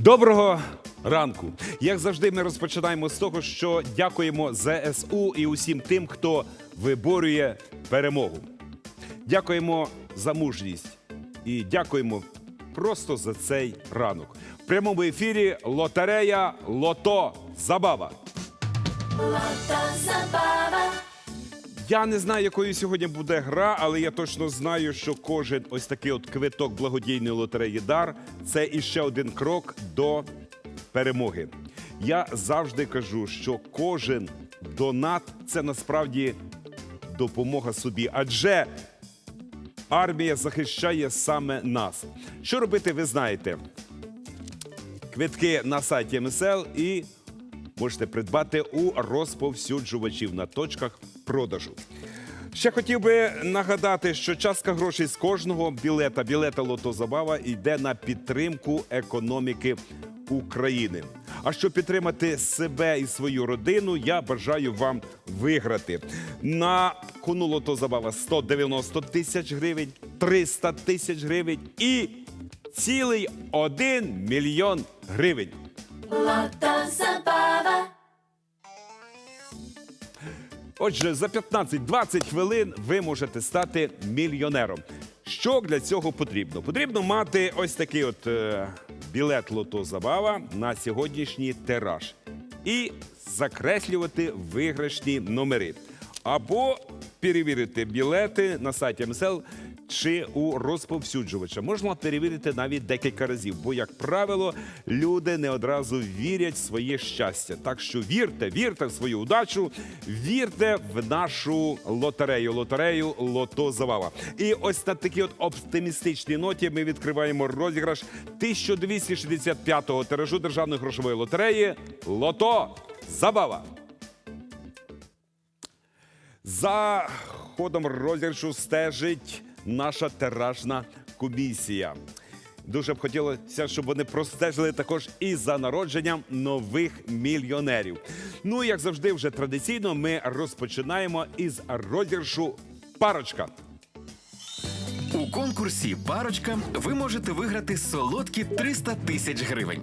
Доброго ранку. Як завжди, ми розпочинаємо з того, що дякуємо ЗСУ і усім тим, хто виборює перемогу. Дякуємо за мужність і дякуємо просто за цей ранок. В прямому ефірі лотерея Лото Забава. Я не знаю, якою сьогодні буде гра, але я точно знаю, що кожен ось такий от квиток благодійної лотереї Дар це іще один крок до перемоги. Я завжди кажу, що кожен донат це насправді допомога собі, адже армія захищає саме нас. Що робити, ви знаєте. Квитки на сайті МСЛ і можете придбати у розповсюджувачів на точках продажу. Ще хотів би нагадати, що частка грошей з кожного білета, білета Лото Забава йде на підтримку економіки України. А щоб підтримати себе і свою родину, я бажаю вам виграти. На кону Лото Забава 190 тисяч гривень, 300 тисяч гривень і цілий 1 мільйон гривень. Отже, за 15-20 хвилин ви можете стати мільйонером. Що для цього потрібно? Потрібно мати ось такий от е, білет Лото Забава на сьогоднішній тираж і закреслювати виграшні номери. Або перевірити білети на сайті МСЛ чи у розповсюджувача. Можна перевірити навіть декілька разів, бо, як правило, люди не одразу вірять в своє щастя. Так що вірте, вірте в свою удачу, вірте в нашу лотерею, лотерею Лото Завава. І ось на такій от оптимістичній ноті ми відкриваємо розіграш 1265-го тиражу державної грошової лотереї Лото Забава. За ходом розіграшу стежить наша тиражна комісія. Дуже б хотілося, щоб вони простежили також і за народженням нових мільйонерів. Ну, як завжди, вже традиційно ми розпочинаємо із розіграшу парочка. У конкурсі Парочка ви можете виграти солодкі 300 тисяч гривень.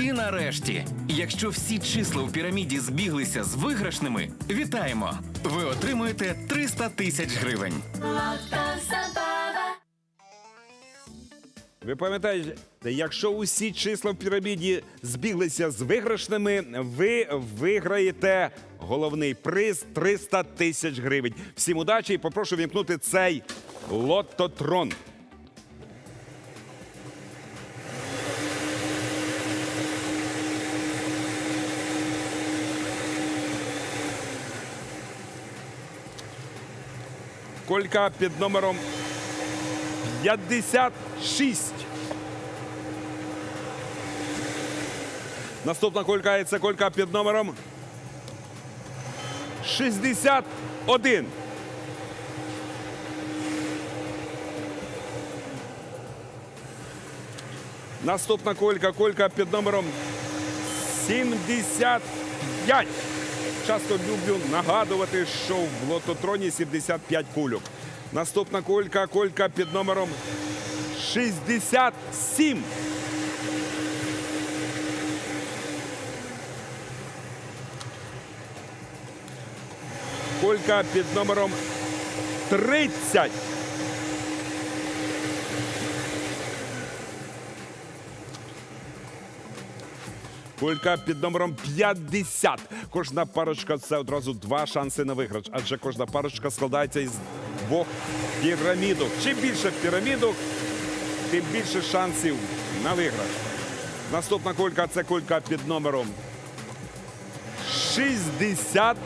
І нарешті, якщо всі числа у піраміді збіглися з виграшними, вітаємо! Ви отримуєте 300 тисяч гривень. Ви пам'ятаєте, якщо усі числа в піраміді збіглися з виграшними, ви виграєте головний приз 300 тисяч гривень. Всім удачі і попрошу вімкнути цей лототрон. Колька під номером 56. Наступна колька це колька під номером 61. Наступна колька, колька під номером 75. Часто люблю нагадувати, що в лототроні 75 кульок. Наступна колька, колька під номером 67. Колька під номером 30. Кулька під номером 50. Кожна парочка це одразу два шанси на виграч. адже кожна парочка складається із двох пірамідок. Чим більше пірамідок, тим більше шансів на виграш. Наступна кулька це кулька під номером 60.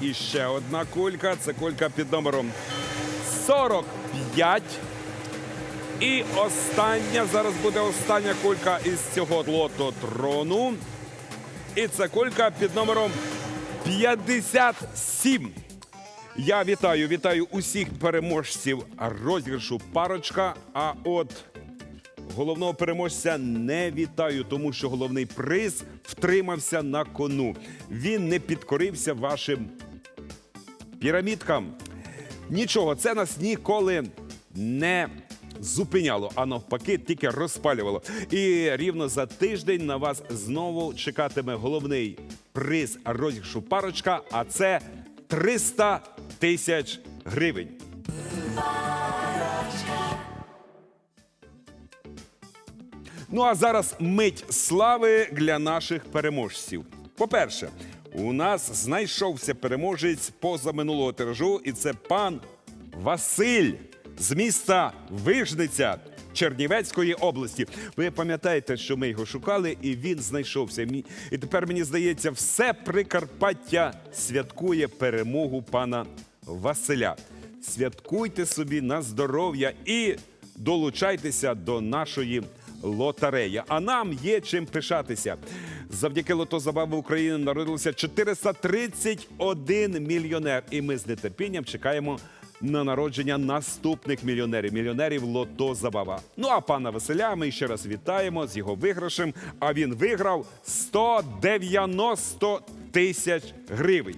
І ще одна кулька це кулька під номером 45. І остання, зараз буде остання кулька із цього лототрону. І це кулька під номером 57. Я вітаю, вітаю усіх переможців розіграшу парочка. А от головного переможця не вітаю, тому що головний приз втримався на кону. Він не підкорився вашим пірамідкам. Нічого, це нас ніколи не зупиняло, а навпаки, тільки розпалювало. І рівно за тиждень на вас знову чекатиме головний приз розіграшу парочка, а це 300 тисяч гривень. Ну а зараз мить слави для наших переможців. По-перше, у нас знайшовся переможець позаминулого тиражу, і це пан Василь з міста Вижниця Чернівецької області. Ви пам'ятаєте, що ми його шукали, і він знайшовся. І тепер мені здається, все Прикарпаття святкує перемогу пана Василя. Святкуйте собі на здоров'я і долучайтеся до нашої лотереї. А нам є чим пишатися. Завдяки лотозабави України народилося 431 мільйонер. І ми з нетерпінням чекаємо на народження наступних мільйонерів, мільйонерів Лото Забава. Ну а пана Василя ми ще раз вітаємо з його виграшем. А він виграв 190 тисяч гривень.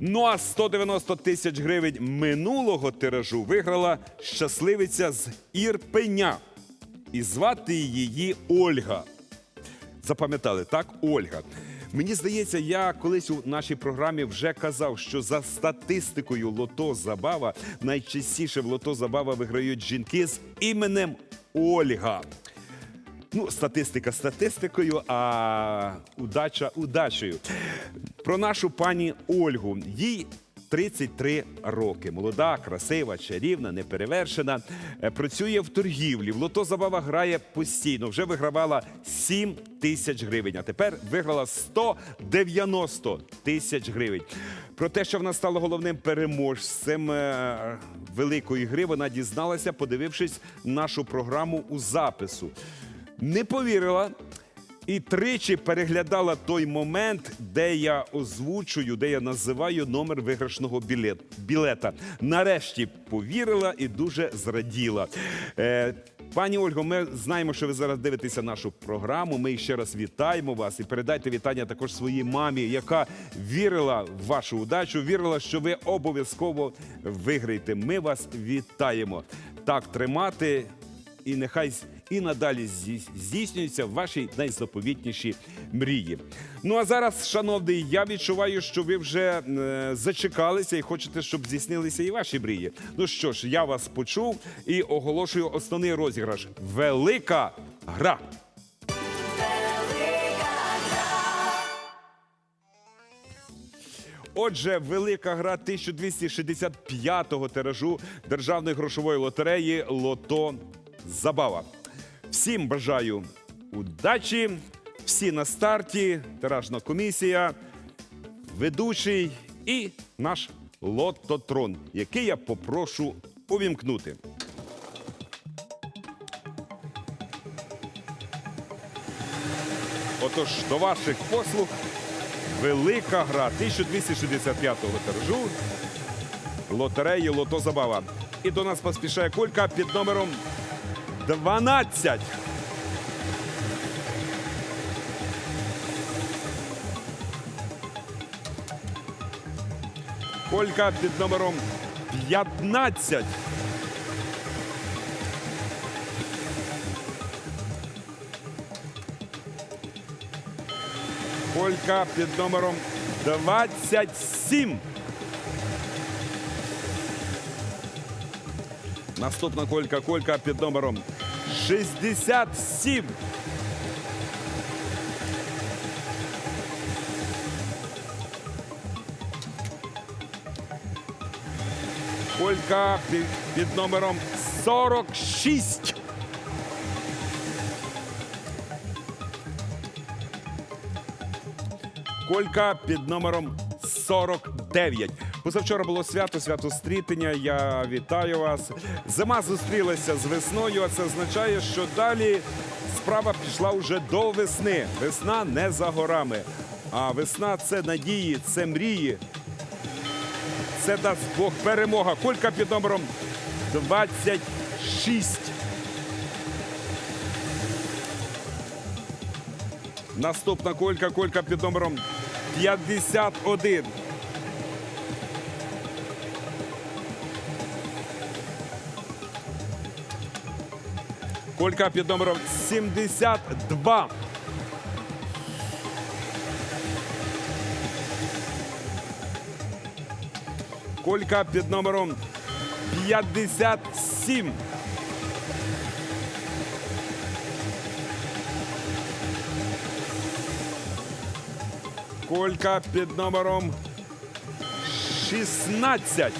Ну а 190 тисяч гривень минулого тиражу виграла щасливиця з Ірпеня. І звати її Ольга. Запам'ятали, так? Ольга. Мені здається, я колись у нашій програмі вже казав, що за статистикою Лото Забава найчастіше в Лото Забава виграють жінки з іменем Ольга. Ну, статистика статистикою, а удача удачею. Про нашу пані Ольгу. Їй 33 роки. Молода, красива, чарівна, неперевершена. Е, Працює в торгівлі. В лото забава грає постійно. Вже вигравала 7 тисяч гривень. А тепер виграла 190 тисяч гривень. Про те, що вона стала головним переможцем е, великої гри, вона дізналася, подивившись нашу програму у запису не повірила і тричі переглядала той момент, де я озвучую, де я називаю номер виграшного білет, білета. Нарешті повірила і дуже зраділа. Е, Пані Ольго, ми знаємо, що ви зараз дивитеся нашу програму. Ми ще раз вітаємо вас і передайте вітання також своїй мамі, яка вірила в вашу удачу, вірила, що ви обов'язково виграєте. Ми вас вітаємо. Так тримати і нехай і надалі здійс- здійснюються ваші найзаповітніші мрії. Ну а зараз, шановний, я відчуваю, що ви вже е, зачекалися і хочете, щоб здійснилися і ваші мрії. Ну що ж, я вас почув і оголошую основний розіграш. Велика гра. Отже, велика гра 1265-го тиражу державної грошової лотереї Лото Забава. Всім бажаю удачі, всі на старті, тиражна комісія, ведучий і наш лототрон, який я попрошу увімкнути. Отож, до ваших послуг велика гра 1265-го тиражу лотереї Лото Забава. І до нас поспішає кулька під номером 12. Колька під номером 15. Колька під номером 27. Наступна колька, колька під номером 67. Колька під, номером 46. Колька під номером 49. Позавчора було свято, свято стрітення. Я вітаю вас. Зима зустрілася з весною, а це означає, що далі справа пішла вже до весни. Весна не за горами. А весна це надії, це мрії. Це дасть Бог перемога. Кулька під номером 26. Наступна колька, колька під номером 51. Колька під номером 72. Колька під номером 57. Колька під номером 16.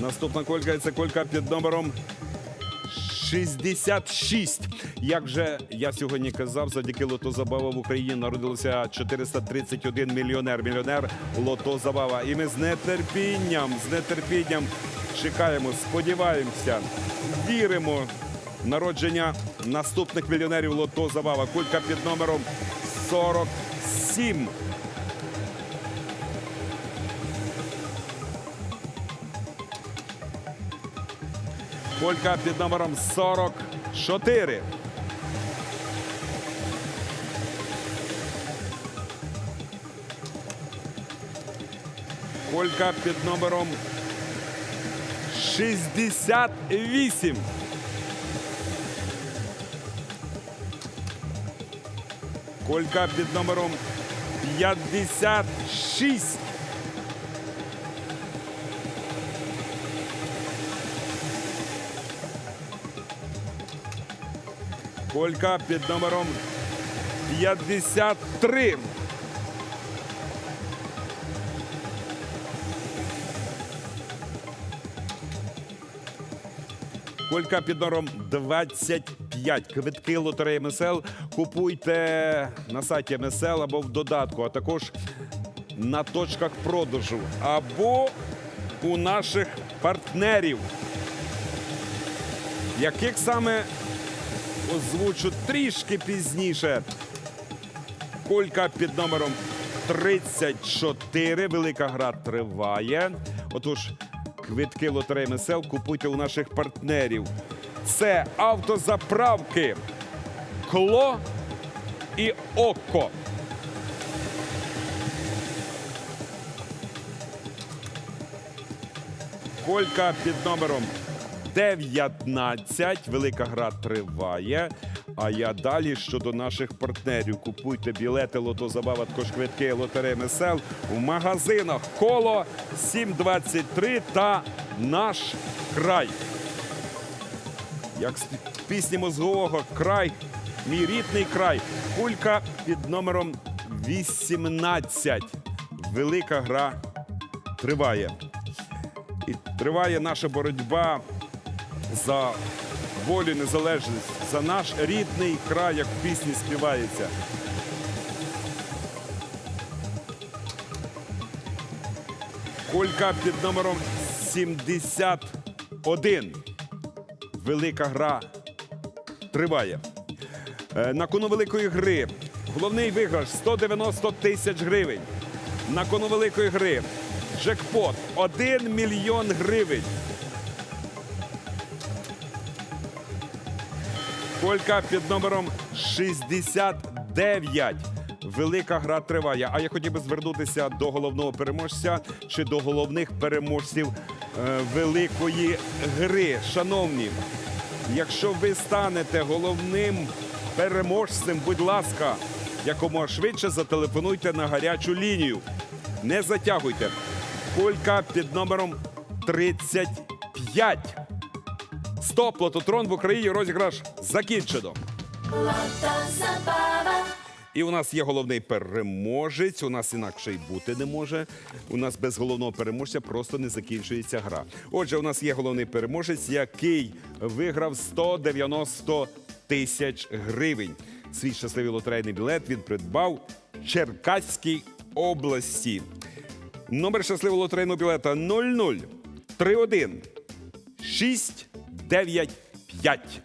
Наступна колька це колька під номером 66. Як же я сьогодні казав, завдяки лото забава в Україні народилося 431 мільйонер. Мільйонер лото забава. І ми з нетерпінням, з нетерпінням чекаємо, сподіваємося, віримо в народження наступних мільйонерів лото забава. Кулька під номером 47. Колька під номером 44. Колька під номером 68. Колька під номером 56. Колька під номером 53. Колька під номером 25. Квитки лотереї МСЛ купуйте на сайті МСЛ або в додатку, а також на точках продажу або у наших партнерів. Яких саме озвучу трішки пізніше. Колька під номером 34. Велика гра триває. Отож, квитки лотереї МСЛ купуйте у наших партнерів. Це автозаправки Кло і Око. Колька під номером 19. Велика гра триває. А я далі щодо наших партнерів. Купуйте білети Лото Забава, також квитки лотереї МСЛ в магазинах Коло 723 та Наш край. Як з пісні мозгового край, мій рідний край. Кулька під номером 18. Велика гра триває. І триває наша боротьба за волю, незалежність, за наш рідний край, як в пісні співається. Колька під номером 71. Велика гра триває. Е, На кону великої гри. Головний виграш 190 тисяч гривень. На кону великої гри. Джекпот 1 мільйон гривень. Колька під номером 69. Велика гра триває. А я хотів би звернутися до головного переможця чи до головних переможців е, великої гри. Шановні, якщо ви станете головним переможцем, будь ласка, якомога швидше зателефонуйте на гарячу лінію. Не затягуйте. Колька під номером 35. Стоп, лототрон в Україні розіграш закінчено. І у нас є головний переможець. У нас інакше й бути не може. У нас без головного переможця просто не закінчується гра. Отже, у нас є головний переможець, який виграв 190 тисяч гривень. свій щасливий лотерейний білет він придбав Черкаській області. Номер щасливого лотерейного білета 00 31 695.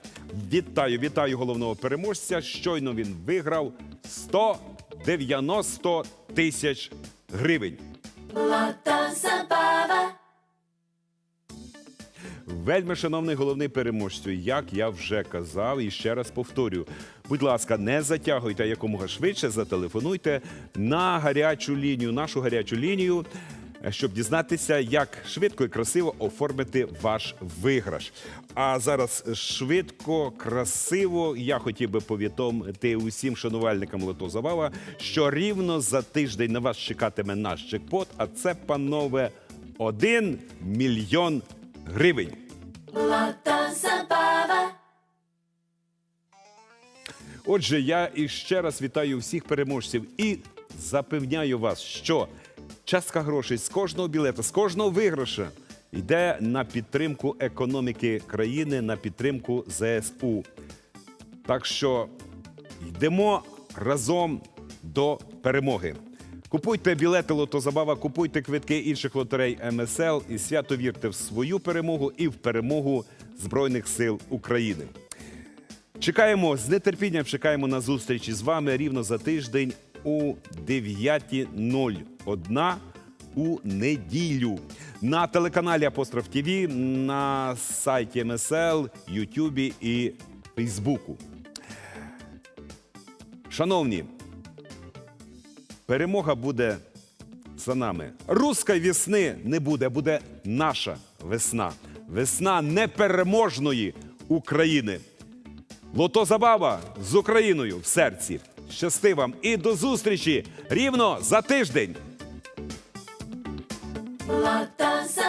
Вітаю, вітаю головного переможця. Щойно він виграв 190 тисяч гривень. Вельми шановний головний переможцю, як я вже казав і ще раз повторюю. Будь ласка, не затягуйте якомога швидше, зателефонуйте на гарячу лінію, нашу гарячу лінію, щоб дізнатися, як швидко і красиво оформити ваш виграш. А зараз швидко, красиво я хотів би повідомити усім шанувальникам Лото Забава, що рівно за тиждень на вас чекатиме наш джекпот, а це, панове, 1 мільйон гривень. Отже, я іще раз вітаю всіх переможців і запевняю вас, що частка грошей з кожного білета, з кожного виграша йде на підтримку економіки країни, на підтримку ЗСУ. Так що йдемо разом до перемоги. Купуйте білети Лотозабава, купуйте квитки інших лотерей МСЛ і свято вірте в свою перемогу і в перемогу Збройних сил України. Чекаємо з нетерпінням чекаємо на зустрічі з вами рівно за тиждень у 9.01 у неділю на телеканалі Апостроф ТВ, на сайті МСЛ, Ютубі і Фейсбуку. Шановні, перемога буде за нами. Руської весни не буде, буде наша весна. Весна непереможної України. Лото Забава з Україною в серці. Щасти вам і до зустрічі рівно за тиждень. Лото Забава.